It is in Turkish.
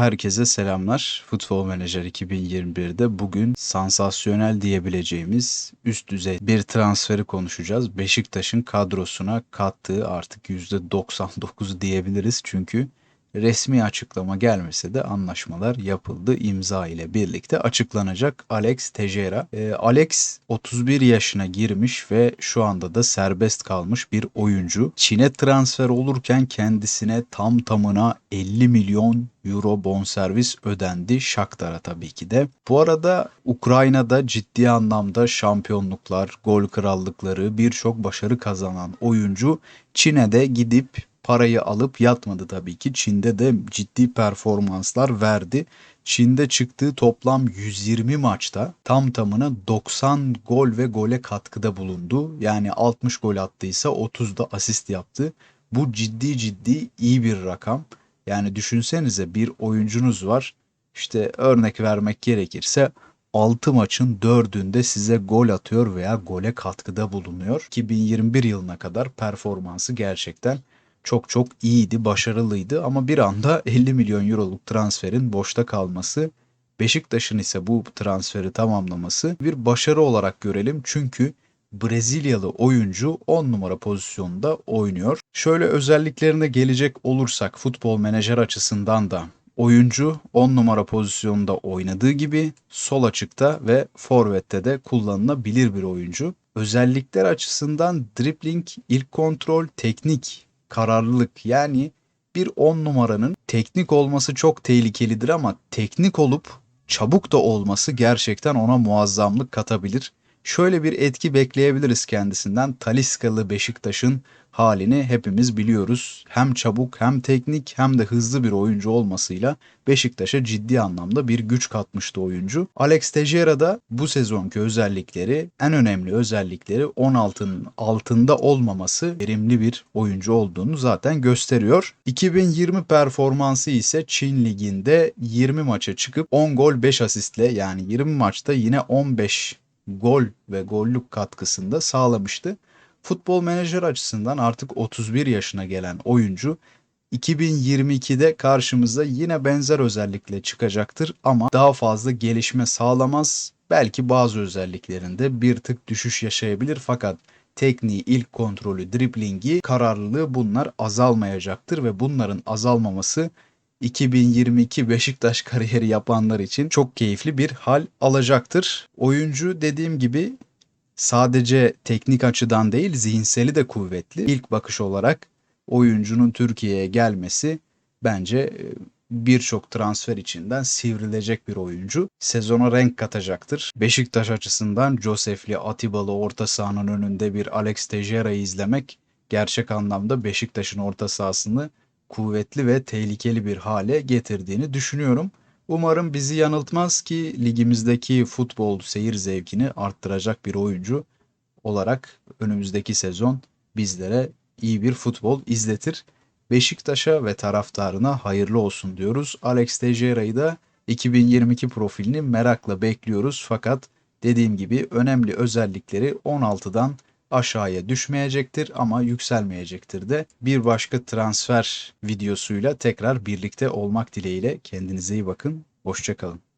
Herkese selamlar. Futbol Menajer 2021'de bugün sansasyonel diyebileceğimiz üst düzey bir transferi konuşacağız. Beşiktaş'ın kadrosuna kattığı artık %99 diyebiliriz çünkü resmi açıklama gelmese de anlaşmalar yapıldı. imza ile birlikte açıklanacak Alex Tejera. Ee, Alex 31 yaşına girmiş ve şu anda da serbest kalmış bir oyuncu. Çin'e transfer olurken kendisine tam tamına 50 milyon euro bonservis ödendi Shakhtar'a tabii ki de. Bu arada Ukrayna'da ciddi anlamda şampiyonluklar, gol krallıkları, birçok başarı kazanan oyuncu Çin'e de gidip parayı alıp yatmadı tabii ki. Çin'de de ciddi performanslar verdi. Çin'de çıktığı toplam 120 maçta tam tamına 90 gol ve gole katkıda bulundu. Yani 60 gol attıysa 30 da asist yaptı. Bu ciddi ciddi iyi bir rakam. Yani düşünsenize bir oyuncunuz var. İşte örnek vermek gerekirse 6 maçın 4'ünde size gol atıyor veya gole katkıda bulunuyor. 2021 yılına kadar performansı gerçekten çok çok iyiydi, başarılıydı ama bir anda 50 milyon euroluk transferin boşta kalması, Beşiktaş'ın ise bu transferi tamamlaması bir başarı olarak görelim. Çünkü Brezilyalı oyuncu 10 numara pozisyonunda oynuyor. Şöyle özelliklerine gelecek olursak futbol menajer açısından da oyuncu 10 numara pozisyonunda oynadığı gibi sol açıkta ve forvette de kullanılabilir bir oyuncu. Özellikler açısından dribbling, ilk kontrol, teknik kararlılık yani bir 10 numaranın teknik olması çok tehlikelidir ama teknik olup çabuk da olması gerçekten ona muazzamlık katabilir. Şöyle bir etki bekleyebiliriz kendisinden. Taliskalı Beşiktaş'ın halini hepimiz biliyoruz. Hem çabuk hem teknik hem de hızlı bir oyuncu olmasıyla Beşiktaş'a ciddi anlamda bir güç katmıştı oyuncu. Alex Teixeira da bu sezonki özellikleri en önemli özellikleri 16'nın altında olmaması verimli bir oyuncu olduğunu zaten gösteriyor. 2020 performansı ise Çin Ligi'nde 20 maça çıkıp 10 gol 5 asistle yani 20 maçta yine 15 gol ve gollük katkısında sağlamıştı. Futbol menajer açısından artık 31 yaşına gelen oyuncu 2022'de karşımıza yine benzer özellikle çıkacaktır ama daha fazla gelişme sağlamaz. Belki bazı özelliklerinde bir tık düşüş yaşayabilir fakat tekniği, ilk kontrolü, driblingi, kararlılığı bunlar azalmayacaktır ve bunların azalmaması 2022 Beşiktaş kariyeri yapanlar için çok keyifli bir hal alacaktır. Oyuncu dediğim gibi sadece teknik açıdan değil zihinseli de kuvvetli. İlk bakış olarak oyuncunun Türkiye'ye gelmesi bence e, birçok transfer içinden sivrilecek bir oyuncu. Sezona renk katacaktır. Beşiktaş açısından Josefli, Atibalı orta sahanın önünde bir Alex Teixeira'yı izlemek gerçek anlamda Beşiktaş'ın orta sahasını kuvvetli ve tehlikeli bir hale getirdiğini düşünüyorum. Umarım bizi yanıltmaz ki ligimizdeki futbol seyir zevkini arttıracak bir oyuncu olarak önümüzdeki sezon bizlere iyi bir futbol izletir. Beşiktaş'a ve taraftarına hayırlı olsun diyoruz. Alex Teixeira'yı da 2022 profilini merakla bekliyoruz fakat dediğim gibi önemli özellikleri 16'dan aşağıya düşmeyecektir ama yükselmeyecektir de. Bir başka transfer videosuyla tekrar birlikte olmak dileğiyle kendinize iyi bakın. Hoşçakalın.